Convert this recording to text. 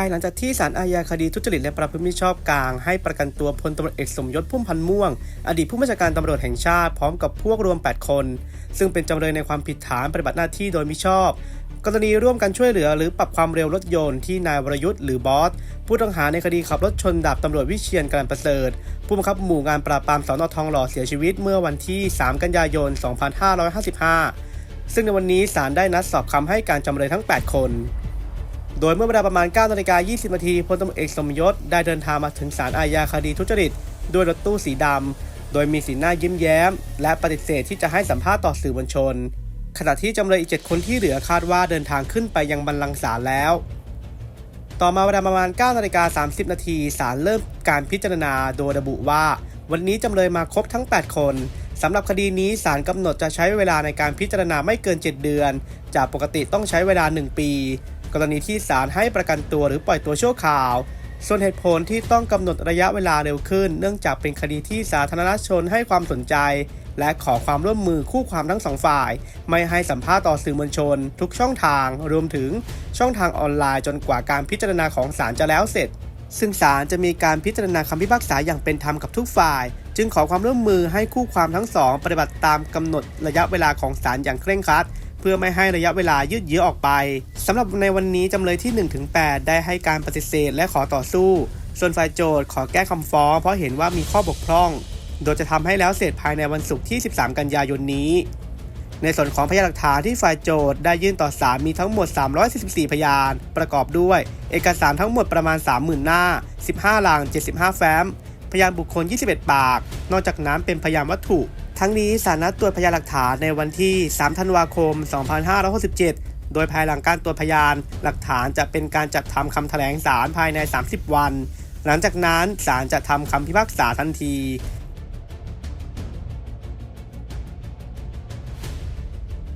ภายหลังจากที่ศาลอาญาคดีทุจริตและประพฤติมิชอบกลาง ให้ประกันตัวพลตำรวจเอกสมยศพุ่มพันธ์ม่วง อดีตผู้บัญชาการตำรวจแห่งชาติพร้อมกับพวกรวม 8 คน ซึ่งเป็นจำเลยในความผิดฐานปฏิบัติหน้าที่โดยมิชอบ กรณีร่วมกันช่วยเหลือหรือปรับความเร็วรถยนต์ที่นายวรยุทธ์หรือบอสผู้ต้องหาในคดีขับรถชนดาบตำรวจวิเชียนการประเสริฐ ผู้บังคับหมู่งานปราบปรามสอนอทองหล่อเสียชีวิตเมื่อวันที่ 3 กันยายน 2555 ซึ่งในวันนี้ศาลได้นัดสอบคำให้การจำเลยทั้ง 8 คน โดยเมื่อเวลาประมาณ9นาฬิกา20นาทีพลตำรวจเอกสมยศได้เดินทางมาถึงศาลอาญาคดีทุจริต ด้วยรถตู้สีดำ โดยมีสีหน้ายิ้มแย้ม และปฏิเสธที่จะให้สัมภาษณ์ต่อสื่อมวลชน ขณะที่จำเลยอีก 7 คนที่เหลือคาดว่าเดินทางขึ้นไปยังบัลลังก์ศาลแล้ว ต่อมาเวลาประมาณ9นาฬิกา30นาทีศาลเริ่มการพิจารณาโดยระบุว่า วันนี้จำเลยมาครบทั้ง 8 คนสำหรับคดีนี้ศาลกำหนดจะใช้เวลาในการพิจารณาไม่เกิน 7 เดือน จากปกติต้องใช้เวลา 1 ปี กรณีที่ศาลให้ประกันตัวหรือปล่อยตัวชั่วคราว ส่วนเหตุผลที่ต้องกำหนดระยะเวลาเร็วขึ้น เนื่องจากเป็นคดีที่สาธารณชนให้ความสนใจ และขอความร่วมมือคู่ความทั้งสองฝ่าย ไม่ให้สัมภาษณ์ต่อสื่อมวลชน ทุกช่องทาง รวมถึงช่องทางออนไลน์จนกว่าการพิจารณาของศาลจะแล้วเสร็จซึ่งศาลจะมีการพิจารณาคำพิพากษาอย่างเป็นธรรมกับทุกฝ่าย จึงขอความร่วมมือให้คู่ความทั้งสอง ปฏิบัติตามกำหนดระยะเวลาของศาลอย่างเคร่งครัด พื่อไม่ให้ระยะเวลายืดเยื้อออกไปสำหรับในวันนี้จำเลยที่ 1-8 ได้ให้การปฏิเสธและขอต่อสู้ ส่วนฝ่ายโจทย์ขอแก้คำฟ้องเพราะเห็นว่ามีข้อบกพร่อง โดยจะทำให้แล้วเสร็จภายในวันศุกร์ที่ 13 กันยายนนี้ ในส่วนของพยานหลักฐานที่ฝ่ายโจทย์ได้ยื่นต่อศาลมีทั้งหมด 344 พยาน ประกอบด้วย เอกสารทั้งหมดประมาณ 30,000 หน้า 15หลัง75 แฟ้ม พยานบุคคล 21 ปาก นอกจากนั้นเป็นพยานวัตถุ ทั้งนี้สารนัดตรวจพยานหลักฐานในวันที่ 3 ธันวาคม 2567 โดยภายหลังการตรวจพยานหลักฐานจะเป็นการจัดทำคำแถลงสารภายใน 30 วัน หลังจากนั้นสารจะทำคำพิพากษาทันที